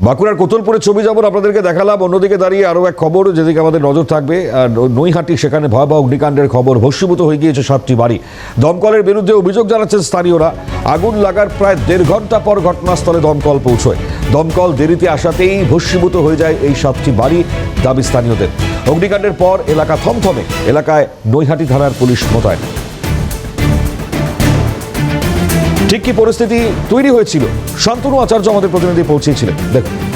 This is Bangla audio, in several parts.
বাঁকুড়ার কোতলপুরে ছবি যেমন আপনাদেরকে দেখালাম। অন্যদিকে দাঁড়িয়ে আরও এক খবর, যেদিকে আমাদের নজর থাকবে। নৈহাটি, সেখানে ভয়াবহ অগ্নিকাণ্ডের খবর। ভস্মীভূত হয়ে গিয়েছে সাতটি বাড়ি। দমকলের বিরুদ্ধে অভিযোগ জানাচ্ছেন স্থানীয়রা। আগুন লাগার প্রায় দেড় ঘণ্টা পর ঘটনাস্থলে দমকল পৌঁছয়। দমকল দেরিতে আসাতেই ভস্মীভূত হয়ে যায় এই সাতটি বাড়ি, দাবি স্থানীয়দের। অগ্নিকাণ্ডের পর এলাকা থমথমে। এলাকায় নৈহাটি থানার পুলিশ মোতায়েন। ঠিক কি পরিস্থিতি তৈরি হয়েছিল? শান্তনু আচার্য আমাদের প্রতিনিধি পৌঁছেছিলেন। দেখুন।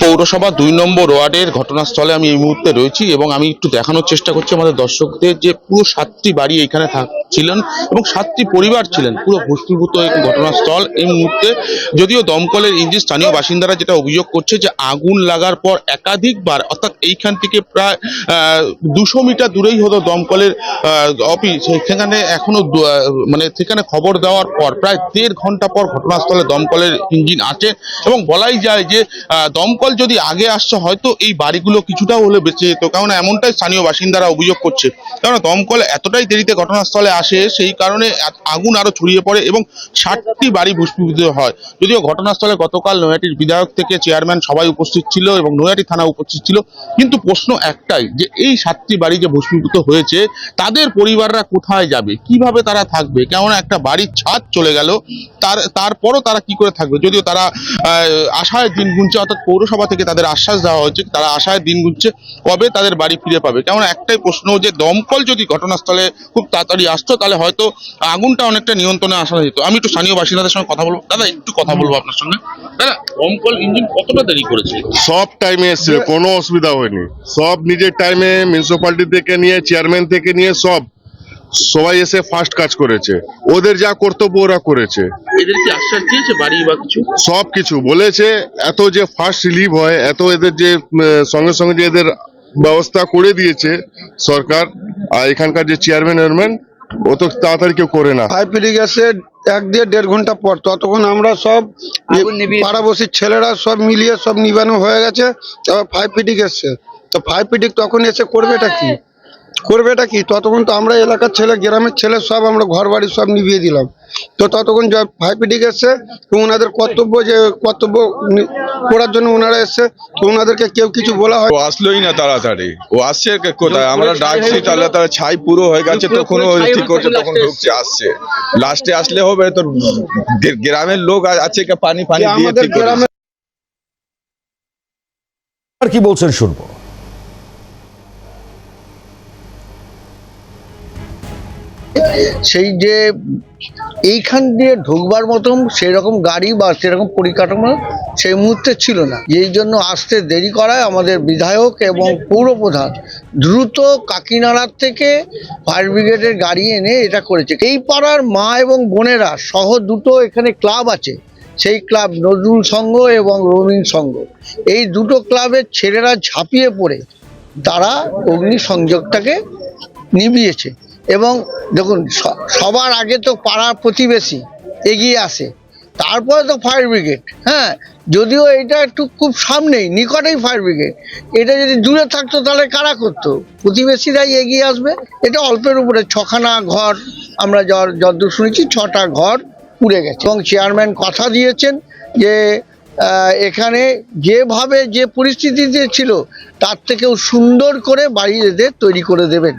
পৌরসভা দুই নম্বর ওয়ার্ডের ঘটনাস্থলে আমি এই মুহূর্তে রয়েছি এবং আমি একটু দেখানোর চেষ্টা করছি আমাদের দর্শকদের যে পুরো সাতটি বাড়ি এখানে ছিলেন এবং সাতটি পরিবার ছিলেন পুরো ভস্মীভূত ঘটনাস্থল এই মুহূর্তে। যদিও দমকলের ইঞ্জিন স্থানীয় বাসিন্দারা যেটা অভিযোগ করছে যে আগুন লাগার পর একাধিকবার অর্থাৎ এইখান থেকে প্রায় দুশো মিটার দূরেই হতো দমকলের অফিস সেখানে এখনও মানে সেখানে খবর দেওয়ার পর প্রায় দেড় ঘণ্টা পর ঘটনাস্থলে দমকলের ইঞ্জিন আছে এবং বলাই যায় যে আহ, দমকল যদি আগে আসছে, হয়তো এই বাড়িগুলো কিছুটা হলে বেঁচে যেত। কারণ এমনটাই স্থানীয় বাসিন্দারা অভিযোগ করছে। কারণ দমকল এতটাই দেরিতে ঘটনাস্থলে আসে, সেই কারণে আগুন আরও ছড়িয়ে পড়ে এবং ষাটটি বাড়ি ভূস্মিভূত হয়। যদিও ঘটনাস্থলে গতকাল নৈহাটির বিধায়ক থেকে চেয়ারম্যান সবাই উপস্থিত ছিল এবং নৈহাটি থানা উপস্থিত ছিল। কিন্তু প্রশ্ন একটাই, যে এই সাতটি বাড়ি যে ভূস্মীভূত হয়েছে, তাদের পরিবাররা কোথায় যাবে? কীভাবে তারা থাকবে? কেমন একটা বাড়ির ছাদ চলে গেল? তার তারপরও তারা কি করে থাকবে? যদিও তারা আশায় দিন গুনছে অর্থাৎ পৌরসভা থেকে তাদের আশ্বাস দেওয়া হয়েছে তারা আশায় দিন গুনছে কবে তাদের বাড়ি ফিরে পাবে। কেমন একটাই প্রশ্ন যে দমকল যদি ঘটনাস্থলে খুব তাড়াতাড়ি আসতো, তাহলে হয়তো আগুনটা অনেকটা নিয়ন্ত্রণে আসা যেত। আমি একটু স্থানীয় বাসিন্দাদের সঙ্গে কথা বলব। দাদা, একটু কথা বলব আপনার সঙ্গে। দাদা, দমকল ইঞ্জিন কতটা দেরি করেছে? সব টাইমে এসেছিল, কোনো অসুবিধা হয়নি। সব নিজের টাইমে মিউনিসিপালিটি থেকে নিয়ে চেয়ারম্যান থেকে নিয়ে, সব। সবাই এসে ফার্স্ট কাজ করেছে। ওদের যা কর্তব্য ওরা করেছে। এদের কি আশ্বাস দিয়েছে বাড়ি বা কিছু? সব কিছু বলেছে এত যে ফার্স্ট রিলিভ হয় এত এদের যে সঙ্গে সঙ্গে যে এদের ব্যবস্থা করে দিয়েছে সরকার আর এখানকার যে চেয়ারম্যান ওয়ারম্যান ও তো তাড়াতাড়ি কেউ করে না। ব্রিগেড এসে এক দিয়ে দেড় ঘণ্টা পর ততক্ষণ আমরা সব পাড়াবসির ছেলেরা সব মিলিয়ে সব নিবানো হয়ে গেছে তারপর ফাইভ ব্রিগেড এসছে। তো ফাইভ ব্রিগেড তখন এসে করবেটা কি? করবেটা কি? ততক্ষণ তো আমরা এলাকার ছেলে গ্রামের ছেলে সব আমরা ঘর বাড়ি সব নিভিয়ে দিলাম। তো ততক্ষণ এসছে তো ওনাদের কর্তব্য যে কর্তব্য করার জন্য ওনারা এসছে তো ওনাদেরকে কেউ কিছু বলা হয় ও আসলোই না তাড়াতাড়ি। ও আসছে কোথায়? আমরা ডাকছি তাহলে তার ছাই পুরো হয়ে গেছে তখন ও ঠিক করছে তখন ঢুকছে আসছে। লাস্টে আসলে হবে তোর গ্রামের লোক আছে কে? পানি পানি দিয়ে আমাদের ঠিক করে গ্রামে আর কি বলছেন শুনব? সেই যে এইখান দিয়ে ঢুকবার মতন সেরকম গাড়ি বা সেরকম পরিকাঠামো সেই মুহূর্তে ছিল না। এই জন্য আসতে দেরি করায় আমাদের বিধায়ক এবং পৌরপ্রধান দ্রুত কাকিনাড়ার থেকে ফায়ার ব্রিগেডের গাড়ি এনে এটা করেছে। এই পাড়ার মা এবং বোনেরা সহ দুটো এখানে ক্লাব আছে, সেই ক্লাব নজরুল সংঘ এবং রঙিন সংঘ। এই দুটো ক্লাবের ছেলেরা ঝাঁপিয়ে পড়ে, তারা অগ্নি সংযোগটাকে নিভিয়েছে। এবং দেখুন সবার আগে তো পাড়ার প্রতিবেশী এগিয়ে আসে, তারপরে তো ফায়ার ব্রিগেড হ্যাঁ? যদিও এটা একটু খুব সামনেই, নিকটেই ফায়ার ব্রিগেড এটা যদি দূরে থাকতো, তাহলে কারা করতো? প্রতিবেশীরাই এগিয়ে আসবে। এটা অল্পের উপরে, ছখানা ঘর, আমরা যতদূর শুনেছি, ছটা ঘর পুড়ে গেছে। এবং চেয়ারম্যান কথা দিয়েছেন যে এখানে যেভাবে যে পরিস্থিতিতে ছিল, তার থেকেও সুন্দর করে বাড়ি এদের তৈরি করে দেবেন।